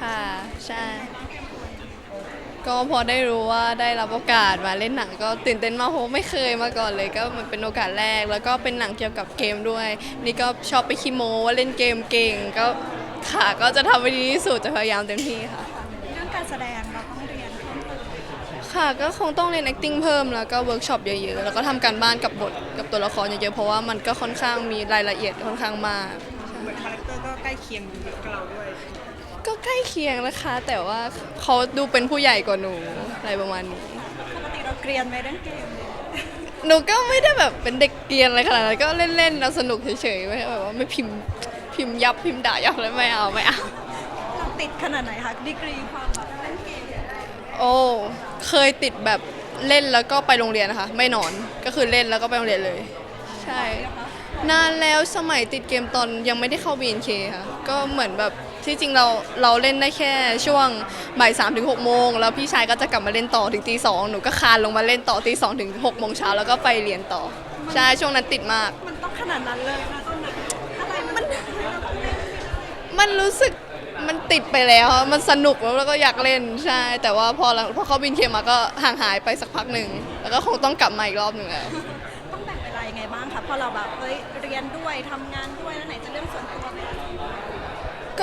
ค่ะ ใช่ ก็พอได้รู้ว่าได้รับโอกาสมาเล่นหนังก็ตื่นเต้นมากเพราะไม่เคยมาก่อนเลย ก็มันเป็นโอกาสแรก แล้วก็เป็นหนังเกี่ยวกับเกมด้วย นี่ก็ชอบไปคีโมว่าเล่นเกมเก่งก็ค่ะก็จะทำให้ดีที่สุดจะพยายามเต็มที่ค่ะ เรื่องการแสดงเราต้องเรียนเพิ่มเติมค่ะก็คงต้องเรียน acting เพิ่มแล้วก็เวิร์กช็อปเยอะๆ แล้วก็ทำการบ้านกับบทกับตัวละครเยอะๆ เพราะว่ามันก็ค่อนข้างมีรายละเอียดค่อนข้างมาก เหมือนคาแรคเตอร์ก็ใกล้เคียงกับเราด้วย ก็ใกล้เคียงนะคะ แต่ว่าเขาดูเป็นผู้ใหญ่กว่าหนูอะไรประมาณนี้ ปกติเราเกรียนไหมเรื่องเกมหนูก็ไม่ได้แบบเป็นเด็กเกรียนอะไรขนาดนั้นก็เล่นๆแล้วสนุกเฉยๆไม่แบบว่าไม่พิมพ์พิมพ์ยับพิมพ์ด่ายับเลยไม่เอาไม่เอา เราติดขนาดไหนคะดีกรีความแบบเล่นเกมโอ้เคยติดแบบเล่นแล้วก็ไปโรงเรียนนะคะ ไม่นอนก็คือเล่นแล้วก็ไปโรงเรียนเลย ใช่ นานแล้วสมัยติดเกมตอนยังไม่ได้เข้า BNK ค่ะ ก็เหมือนแบบ ที่จริงเราเราเล่นได้แค่ช่วงบ่ายสามถึงหกโมงแล้วพี่ชายก็จะกลับมาเล่นต่อถึงตีสองหนูก็คานลงมาเล่นต่อตีสองถึงหกโมงเช้าแล้วก็ไปเรียนต่อใช่ช่วงนั้นติดมาก มันต้องขนาดนั้นเลยนะตอนนั้นอะไรมันมันรู้สึกมันติดไปแล้วมันสนุกแล้วก็อยากเล่นใช่ แต่ว่าพอหลังพอเขาบินเคมาก็ห่างหายไปสักพักหนึ่งแล้วก็คงต้องกลับมาอีกรอบหนึ่งแล้วต้องแบ่งเวลายังไงบ้างคะพราะเราแบบเอ้ยเรียนด้วยทำงานด้วยแล้วไหนจะเรื่องส่วนตัวไหม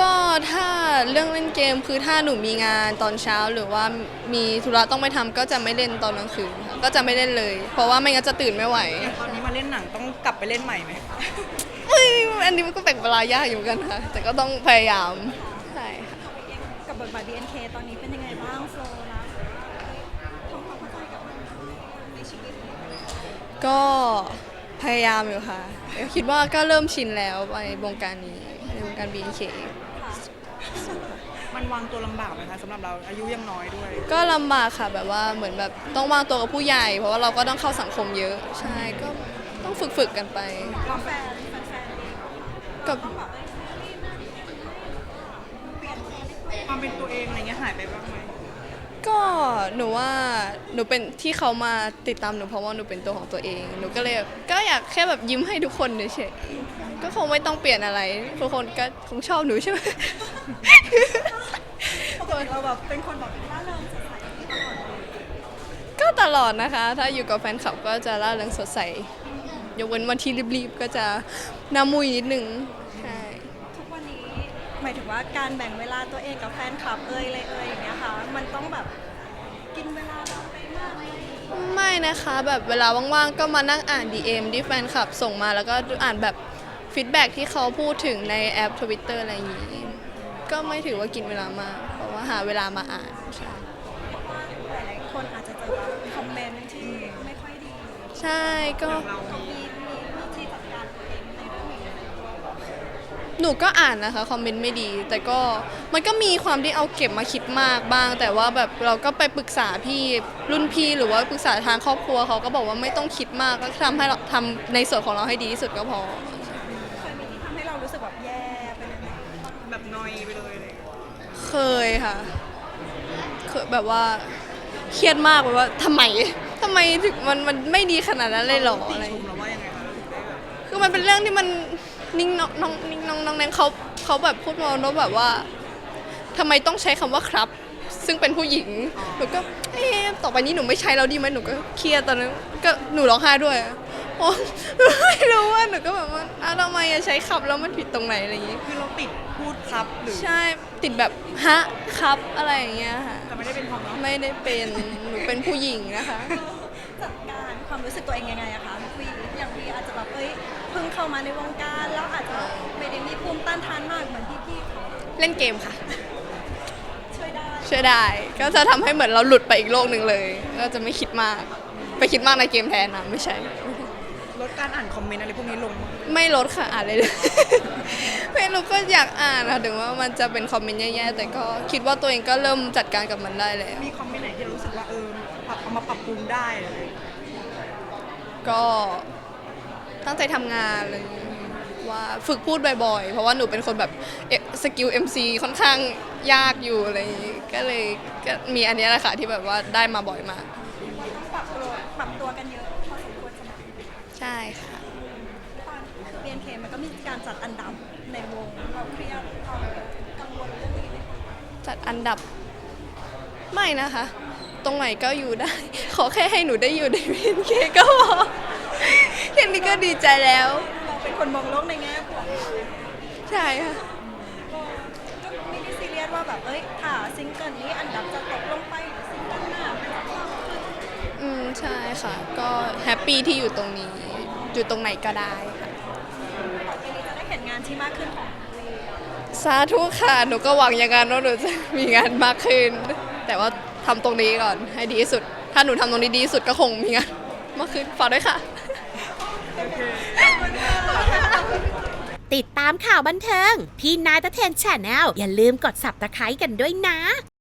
ก็ถ้าเรื่องเล่นเกมคือถ้าหนูมีงานตอนเช้าหรือว่ามีธุระต้องไปทำก็จะไม่เล่นตอนกลางคืนค่ะก็จะไม่เล่นเลย เพราะว่าไม่งั้นจะตื่นไม่ไหวตอนนี้มาเล่นหนังต้องกลับไปเล่นใหม่ไหมเฮ้ยอันนี้มันก็แบ่งเวลายากอยู่เหมือนกันค่ะ แต่ก็ต้องพยายามใช่ค่ะ กับบทบาท BNK ตอนนี้เป็นยังไงบ้างโฟล์นะทำความเข้าใจกับมันในชีวิตก็พยายามอยู่ค่ะคิดว่าก็เริ่มชินแล้วไปวงการนี้ในวงการ BNK มันวางตัวลำบากไหมคะสำหรับเราอายุยังน้อยด้วย ก็ลำบากค่ะแบบว่าเหมือนแบบต้องวางตัวกับผู้ใหญ่ เพราะว่าเราก็ต้องเข้าสังคมเยอะ ใช่ก็ต้องฝึกฝึกๆกันไป แล้วแฟนแฟนๆเองกับต้องแบบเอ้ยเปลี่ยนความเป็นตัวเองอะไรเงี้ยหายไปบ้างไหมก็หนูว่าหนูเป็นที่เขามาติดตามหนูเพราะว่าหนูเป็นตัวของตัวเอง หนูก็เลยก็อยากแค่แบบยิ้มให้ทุกคนเฉยๆก็คงไม่ต้องเปลี่ยนอะไร ทุกคนก็คงชอบหนูใช่ไหม ปกติเราแบบเป็นคนแบบร่าเริงสดใสตลอดเลยก็ตลอดนะคะ ถ้าอยู่กับแฟนคลับก็จะร่าเริงสดใส ยกเว้นวันที่รีบๆ ก็จะหน้ามุยนิดนึงใช่ ทุกวันนี้ หมายถึงว่าการแบ่งเวลาตัวเองกับแฟนคลับเอ่ยอะไรเอ่ยอย่างเงี้ยค่ะ มันต้องแบบกินเวลาเราไปมากไหมไม่นะคะแบบเวลาว่างๆ ก็มานั่งอ่าน DM ที่แฟนคลับส่งมาแล้วก็อ่านแบบฟีดแบ็กที่เขาพูดถึงในแอป Twitter อะไรอย่างนี้ ก็ไม่ถือว่ากินเวลามาก เพราะว่าหาเวลามาอ่านใช่เพราะว่าหลายๆคนอาจจะเจอแบบคอมเมนต์ที่ไม่ค่อยดีใช่ก็เรามีมีวิธีจัดการตัวเองในเรื่องนี้ไหมหนูก็อ่านนะคะคอมเมนต์ไม่ดี แต่ก็มันก็มีความที่เอาเก็บมาคิดมากบ้าง แต่ว่าแบบเราก็ไปปรึกษาพี่รุ่นพี่หรือว่าปรึกษาทางครอบครัวเขาก็บอกว่าไม่ต้องคิดมากก็ทำให้เราทำในส่วนของเราให้ดีที่สุดก็พอ นอยไปเลยอะไรเลยเคยค่ะเคยแบบว่าเครียดมากแบบว่าทำไมทำไมถึงมันมันไม่ดีขนาดนั้นเลยเหรออะไรชมเราว่ายังไงคะเราถึงได้แบบคือมันเป็นเรื่องที่มันนิ่งน้องน้องนิ่งน้องน้องแนนเขาเขาแบบพูดมาว่าแบบว่าทำไมต้องใช้คำว่าครับ ซึ่งเป็นผู้หญิงหนูก็เอ๊ะต่อไปนี้หนูไม่ใช้แล้วดีไหมหนูก็เครียดตอนนั้นก็หนูร้องไห้ด้วย โอ้ไม่รู้ว่าหนูก็แบบว่าอ้าวทำไมอะใช้ครับแล้วมันผิดตรงไหนอะไรอย่างงี้ คือเราติดพูดครับหรือใช่ติดแบบฮะครับอะไรอย่างเงี้ยค่ะ แต่ไม่ได้เป็นความรักไม่ได้เป็นหนูเป็นผู้หญิงนะคะ จัดการความรู้สึกตัวเองยังไงอะคะวีอย่างวีอาจจะแบบเอ้ยเพิ่งเข้ามาในวงการแล้วอาจจะไม่ได้มีภูมิต้านทานมากเหมือนพี่ๆเขาเล่นเกมค่ะ ช่วยได้ช่วยได้ ก็จะทำให้เหมือนเราหลุดไปอีกโลกหนึ่งเลย ก็จะไม่คิดมาก ไปคิดมากในเกมแทนนะไม่ใช่ ลดการอ่านคอมเมนต์อะไรพวกนี้ลงมั้ยไม่ลดค่ะอ่านเลยเลยไม่รู้ก็อยากอ่านค่ะถึงว่ามันจะเป็นคอมเมนต์แย่ๆ แต่ก็คิดว่าตัวเองก็เริ่มจัดการกับมันได้แล้วมีคอมเมนต์ไหนที่เรารู้สึกว่าเออปรับเอามาปรับปรุงได้อะไรอย่างเงี้ยก็ตั้งใจทำงานอะไรอย่างเลยว่าฝึกพูดบ่อยๆ เพราะว่าหนูเป็นคนแบบเอ๊ะสกิล MC ค่อนข้างยากอยู่อะไรอย่างงี้ก็เลยก็มีอันเนี้ยแหละค่ะที่แบบว่าได้มาบ่อยมาก ใช่ค่ะ ตอนคือ BNK มันก็มีการจัดอันดับในวงเราเครียดเรากังวลเรื่องนี้ไหมคะจัดอันดับไม่นะคะ ตรงไหนก็อยู่ได้ ขอแค่ให้หนูได้อยู่ใน BNK ก็พอแค่นี้ก็ดีใจแล้ว เราเป็นคนมองโลกในแง่บวกใช่ค่ะ ก็ไม่ได้ซีเรียสว่าแบบเอ้ยถ้าซิงเกิลนี้อันดับจะตกลงไปห อืมใช่ค่ะ ก็แฮปปี้ที่อยู่ตรงนี้ อยู่ตรงไหนก็ได้ค่ะต่อไปนี้จะได้เห็นงานที่มากขึ้นของวีสาธุค่ะหนูก็หวังอย่างนั้นว่าหนูจะมีงานมากขึ้น แต่ว่าทำตรงนี้ก่อนให้ดีที่สุด ถ้าหนูทำตรงนี้ดีที่สุดก็คงมีงานมากขึ้นฝากด้วยค่ะ ติดตามข่าวบันเทิง พี่นายตะเทนแชนแนลอย่าลืมกด subscribe กันด้วยนะ